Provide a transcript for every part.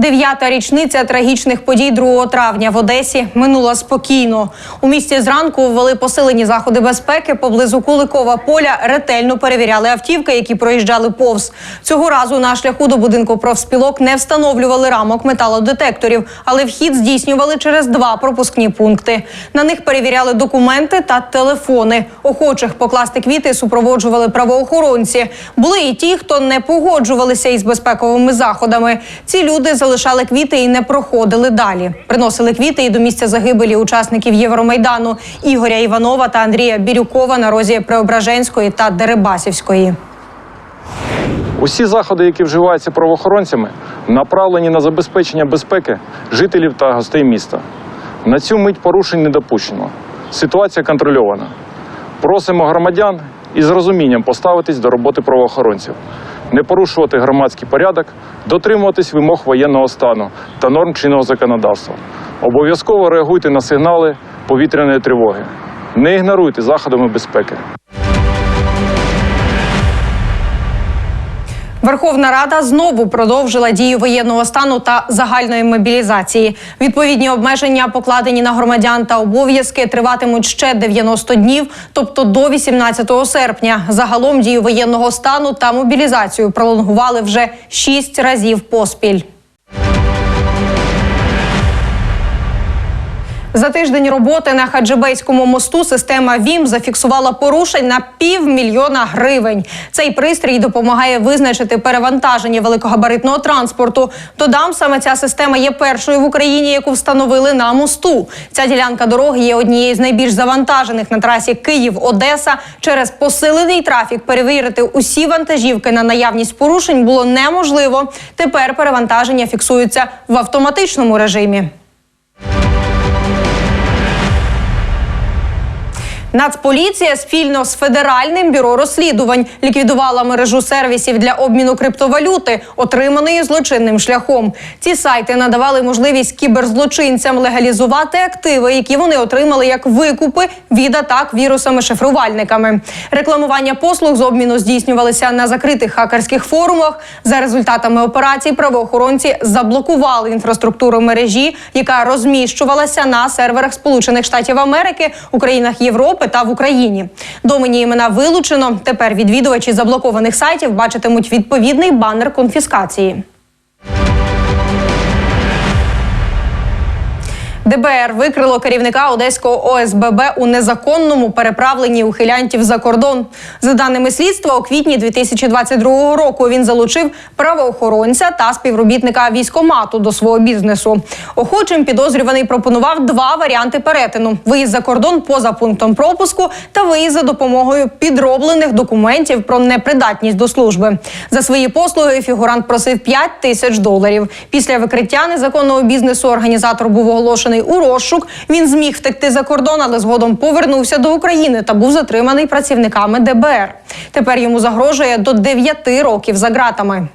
Дев'ята річниця трагічних подій 2 травня в Одесі минула спокійно. У місті зранку ввели посилені заходи безпеки. Поблизу Куликова поля ретельно перевіряли автівки, які проїжджали повз. Цього разу на шляху до будинку профспілок не встановлювали рамок металодетекторів, але вхід здійснювали через два пропускні пункти. На них перевіряли документи та телефони. Охочих покласти квіти супроводжували правоохоронці. Були і ті, хто не погоджувалися із безпековими заходами. Ці люди залишали квіти і не проходили далі. Приносили квіти і до місця загибелі учасників Євромайдану Ігоря Іванова та Андрія Бірюкова на розі Преображенської та Дерибасівської. Усі заходи, які вживаються правоохоронцями, направлені на забезпечення безпеки жителів та гостей міста. На цю мить порушень не допущено. Ситуація контрольована. Просимо громадян із розумінням поставитись до роботи правоохоронців, не порушувати громадський порядок, дотримуватись вимог воєнного стану та норм чинного законодавства. Обов'язково реагуйте на сигнали повітряної тривоги. Не ігноруйте заходами безпеки. Верховна Рада знову продовжила дію воєнного стану та загальної мобілізації. Відповідні обмеження, покладені на громадян та обов'язки, триватимуть ще 90 днів, тобто до 18 серпня. Загалом дію воєнного стану та мобілізацію пролонгували вже шість разів поспіль. За тиждень роботи на Хаджибейському мосту система ВІМ зафіксувала порушень на півмільйона гривень. Цей пристрій допомагає визначити перевантаження великогабаритного транспорту. Додам, саме ця система є першою в Україні, яку встановили на мосту. Ця ділянка дороги є однією з найбільш завантажених на трасі Київ-Одеса. Через посилений трафік перевірити усі вантажівки на наявність порушень було неможливо. Тепер перевантаження фіксуються в автоматичному режимі. Нацполіція спільно з федеральним бюро розслідувань ліквідувала мережу сервісів для обміну криптовалюти, отриманої злочинним шляхом. Ці сайти надавали можливість кіберзлочинцям легалізувати активи, які вони отримали як викупи від атак вірусами-шифрувальниками. Рекламування послуг з обміну здійснювалися на закритих хакерських форумах. За результатами операцій правоохоронці заблокували інфраструктуру мережі, яка розміщувалася на серверах Сполучених Штатів Америки у країнах Європи та в Україні. Домені імена вилучено. Тепер відвідувачі заблокованих сайтів бачитимуть відповідний банер конфіскації. ДБР викрило керівника одеського ОСББ у незаконному переправленні ухилянтів за кордон. За даними слідства, у квітні 2022 року він залучив правоохоронця та співробітника військомату до свого бізнесу. Охочим підозрюваний пропонував два варіанти перетину: виїзд за кордон поза пунктом пропуску та виїзд за допомогою підроблених документів про непридатність до служби. За свої послуги фігурант просив 5 тисяч доларів. Після викриття незаконного бізнесу організатор був оголошений у розшук. Він зміг втекти за кордон, але згодом повернувся до України та був затриманий працівниками ДБР. Тепер йому загрожує до 9 років за ґратами.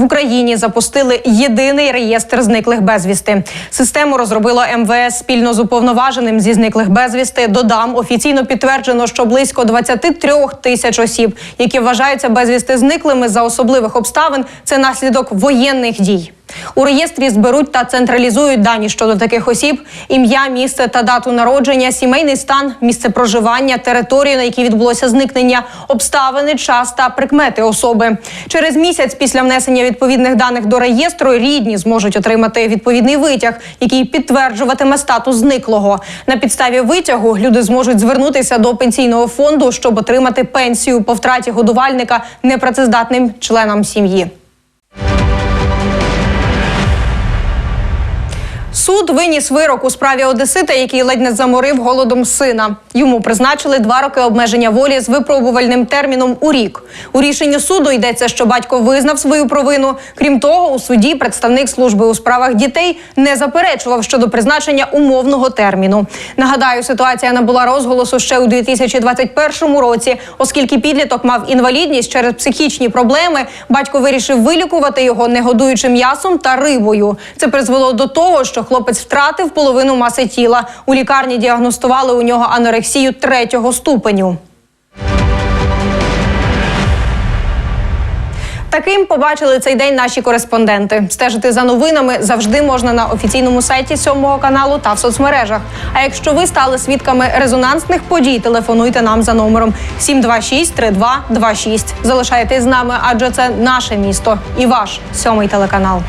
В Україні запустили єдиний реєстр зниклих безвісти. Систему розробило МВС спільно з уповноваженим зі зниклих безвісти. Додам офіційно підтверджено, що близько 23 тисяч осіб, які вважаються безвісти зниклими за особливих обставин, це наслідок воєнних дій. У реєстрі зберуть та централізують дані щодо таких осіб: ім'я, місце та дату народження, сімейний стан, місце проживання, територію, на якій відбулося зникнення, обставини, час та прикмети особи. Через місяць після внесення відповідних даних до реєстру рідні зможуть отримати відповідний витяг, який підтверджуватиме статус зниклого. На підставі витягу люди зможуть звернутися до пенсійного фонду, щоб отримати пенсію по втраті годувальника непрацездатним членам сім'ї. Суд виніс вирок у справі Одесита, який ледь не заморив голодом сина. Йому призначили два роки обмеження волі з випробувальним терміном у рік. У рішенні суду йдеться, що батько визнав свою провину. Крім того, у суді представник служби у справах дітей не заперечував щодо призначення умовного терміну. Нагадаю, ситуація набула розголосу ще у 2021 році, оскільки підліток мав інвалідність через психічні проблеми. Батько вирішив вилікувати його, не годуючи м'ясом та рибою. Це призвело до того, що хлопець втратив половину маси тіла. У лікарні діагностували у нього анорексію третього ступеню. Таким побачили цей день наші кореспонденти. Стежити за новинами завжди можна на офіційному сайті сьомого каналу та в соцмережах. А якщо ви стали свідками резонансних подій, телефонуйте нам за номером 726 3226. Залишайтесь з нами, адже це наше місто і ваш сьомий телеканал.